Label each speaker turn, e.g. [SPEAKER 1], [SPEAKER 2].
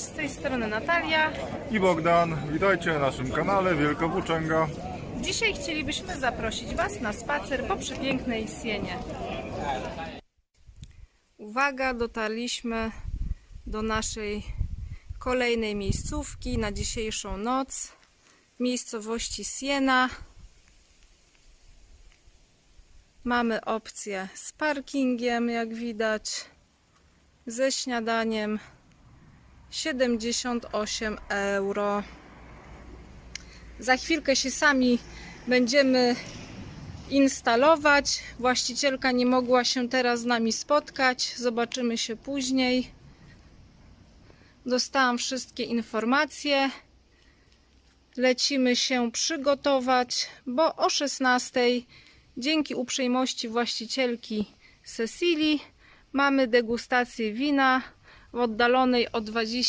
[SPEAKER 1] z tej strony Natalia.
[SPEAKER 2] i Bogdan. Witajcie na naszym kanale Wielka Włóczęga.
[SPEAKER 1] Dzisiaj chcielibyśmy zaprosić Was na spacer po przepięknej Sienie. Uwaga, dotarliśmy do naszej kolejnej miejscówki na dzisiejszą noc w miejscowości Siena. Mamy opcję z parkingiem, jak widać, ze śniadaniem 78 euro. Za chwilkę się sami będziemy instalować. Właścicielka nie mogła się teraz z nami spotkać. Zobaczymy się później. Dostałam wszystkie informacje. Lecimy się przygotować, bo o 16 dzięki uprzejmości właścicielki Cecilii mamy degustację wina w oddalonej o 20